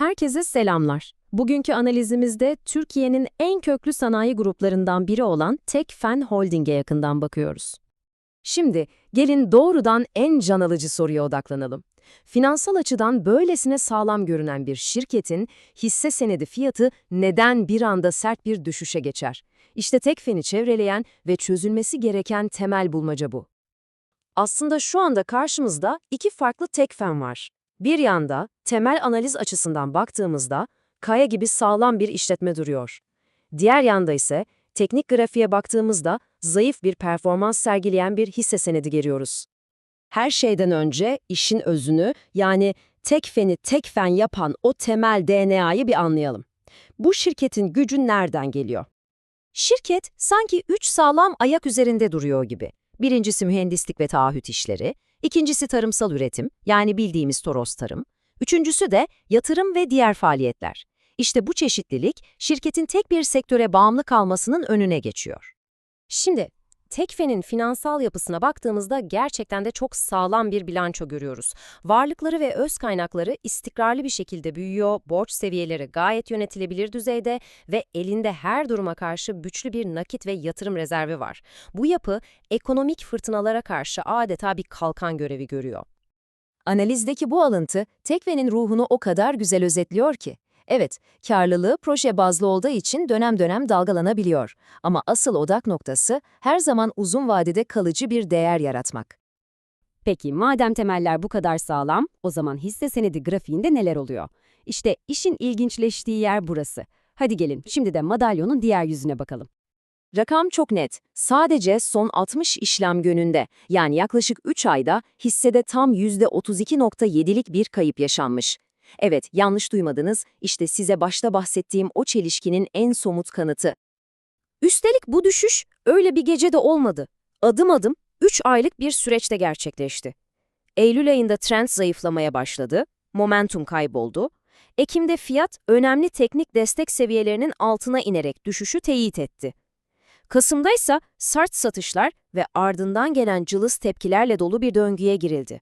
Herkese selamlar. Bugünkü analizimizde Türkiye'nin en köklü sanayi gruplarından biri olan Tekfen Holding'e yakından bakıyoruz. Şimdi gelin doğrudan en can alıcı soruya odaklanalım. Finansal açıdan böylesine sağlam görünen bir şirketin hisse senedi fiyatı neden bir anda sert bir düşüşe geçer? İşte Tekfen'i çevreleyen ve çözülmesi gereken temel bulmaca bu. Aslında şu anda karşımızda iki farklı Tekfen var. Bir yanda temel analiz açısından baktığımızda kaya gibi sağlam bir işletme duruyor. Diğer yanda ise teknik grafiğe baktığımızda zayıf bir performans sergileyen bir hisse senedi görüyoruz. Her şeyden önce işin özünü yani Tekfen'i Tekfen yapan o temel DNA'yı bir anlayalım. Bu şirketin gücü nereden geliyor? Şirket sanki üç sağlam ayak üzerinde duruyor gibi. Birincisi mühendislik ve taahhüt işleri, ikincisi tarımsal üretim yani bildiğimiz Toros tarım, üçüncüsü de yatırım ve diğer faaliyetler. İşte bu çeşitlilik şirketin tek bir sektöre bağımlı kalmasının önüne geçiyor. Şimdi Tekfen'in finansal yapısına baktığımızda gerçekten de çok sağlam bir bilanço görüyoruz. Varlıkları ve öz kaynakları istikrarlı bir şekilde büyüyor, borç seviyeleri gayet yönetilebilir düzeyde ve elinde her duruma karşı güçlü bir nakit ve yatırım rezervi var. Bu yapı ekonomik fırtınalara karşı adeta bir kalkan görevi görüyor. Analizdeki bu alıntı Tekfen'in ruhunu o kadar güzel özetliyor ki. Evet, karlılığı proje bazlı olduğu için dönem dönem dalgalanabiliyor. Ama asıl odak noktası her zaman uzun vadede kalıcı bir değer yaratmak. Peki madem temeller bu kadar sağlam, o zaman hisse senedi grafiğinde neler oluyor? İşte işin ilginçleştiği yer burası. Hadi gelin şimdi de madalyonun diğer yüzüne bakalım. Rakam çok net. Sadece son 60 işlem gününde yani yaklaşık 3 ayda hissede tam %32.7'lik bir kayıp yaşanmış. Evet, yanlış duymadınız. İşte size başta bahsettiğim o çelişkinin en somut kanıtı. Üstelik bu düşüş öyle bir gecede olmadı. Adım adım 3 aylık bir süreçte gerçekleşti. Eylül ayında trend zayıflamaya başladı, momentum kayboldu. Ekim'de fiyat önemli teknik destek seviyelerinin altına inerek düşüşü teyit etti. Kasım'da ise sert satışlar ve ardından gelen cılız tepkilerle dolu bir döngüye girildi.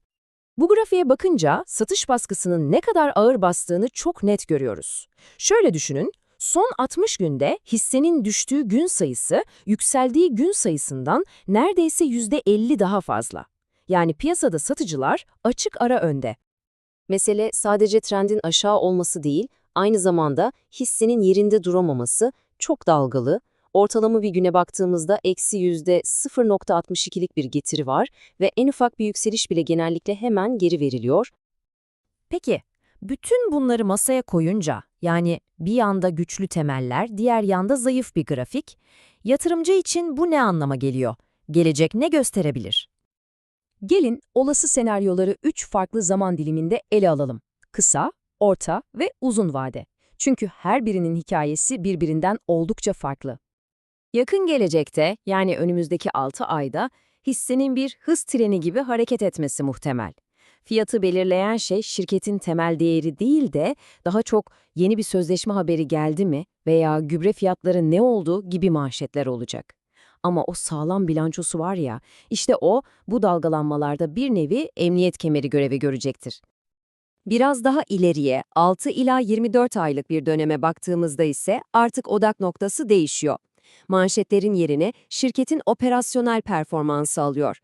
Bu grafiğe bakınca satış baskısının ne kadar ağır bastığını çok net görüyoruz. Şöyle düşünün, son 60 günde hissenin düştüğü gün sayısı yükseldiği gün sayısından neredeyse %50 daha fazla. Yani piyasada satıcılar açık ara önde. Mesele sadece trendin aşağı olması değil, aynı zamanda hissenin yerinde duramaması, çok dalgalı, ortalama bir güne baktığımızda eksi %0.62'lik bir getiri var ve en ufak bir yükseliş bile genellikle hemen geri veriliyor. Peki, bütün bunları masaya koyunca, yani bir yanda güçlü temeller, diğer yanda zayıf bir grafik, yatırımcı için bu ne anlama geliyor? Gelecek ne gösterebilir? Gelin olası senaryoları 3 farklı zaman diliminde ele alalım. Kısa, orta ve uzun vade. Çünkü her birinin hikayesi birbirinden oldukça farklı. Yakın gelecekte, yani önümüzdeki 6 ayda, hissenin bir hız treni gibi hareket etmesi muhtemel. Fiyatı belirleyen şey şirketin temel değeri değil de daha çok yeni bir sözleşme haberi geldi mi veya gübre fiyatları ne oldu gibi manşetler olacak. Ama o sağlam bilançosu var ya, işte o bu dalgalanmalarda bir nevi emniyet kemeri görevi görecektir. Biraz daha ileriye 6 ila 24 aylık bir döneme baktığımızda ise artık odak noktası değişiyor manşetlerin yerine şirketin operasyonel performansı alıyor.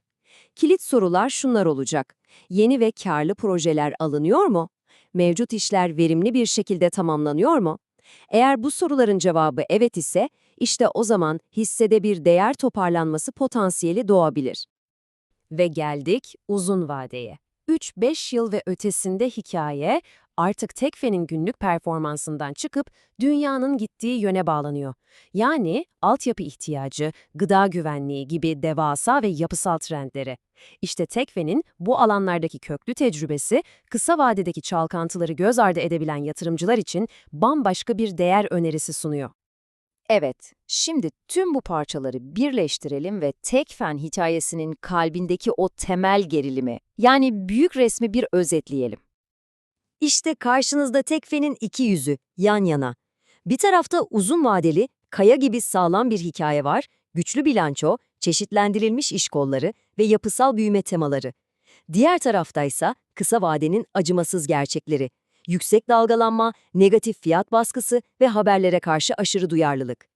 Kilit sorular şunlar olacak. Yeni ve karlı projeler alınıyor mu? Mevcut işler verimli bir şekilde tamamlanıyor mu? Eğer bu soruların cevabı evet ise, işte o zaman hissede bir değer toparlanması potansiyeli doğabilir. Ve geldik uzun vadeye. 3-5 yıl ve ötesinde hikaye artık Tekfe'nin günlük performansından çıkıp dünyanın gittiği yöne bağlanıyor. Yani altyapı ihtiyacı, gıda güvenliği gibi devasa ve yapısal trendleri. İşte Tekfe'nin bu alanlardaki köklü tecrübesi, kısa vadedeki çalkantıları göz ardı edebilen yatırımcılar için bambaşka bir değer önerisi sunuyor. Evet, şimdi tüm bu parçaları birleştirelim ve Tekfen hikayesinin kalbindeki o temel gerilimi, yani büyük resmi bir özetleyelim. İşte karşınızda Tekfe'nin iki yüzü, yan yana. Bir tarafta uzun vadeli, kaya gibi sağlam bir hikaye var, güçlü bilanço, çeşitlendirilmiş iş kolları ve yapısal büyüme temaları. Diğer taraftaysa kısa vadenin acımasız gerçekleri. Yüksek dalgalanma, negatif fiyat baskısı ve haberlere karşı aşırı duyarlılık.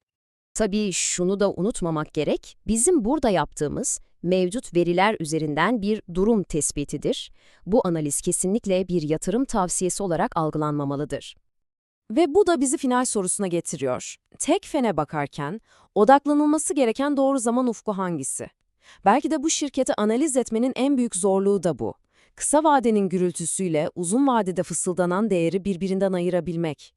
Tabii şunu da unutmamak gerek, bizim burada yaptığımız mevcut veriler üzerinden bir durum tespitidir. Bu analiz kesinlikle bir yatırım tavsiyesi olarak algılanmamalıdır. Ve bu da bizi final sorusuna getiriyor. Tek fene bakarken odaklanılması gereken doğru zaman ufku hangisi? Belki de bu şirketi analiz etmenin en büyük zorluğu da bu. Kısa vadenin gürültüsüyle uzun vadede fısıldanan değeri birbirinden ayırabilmek.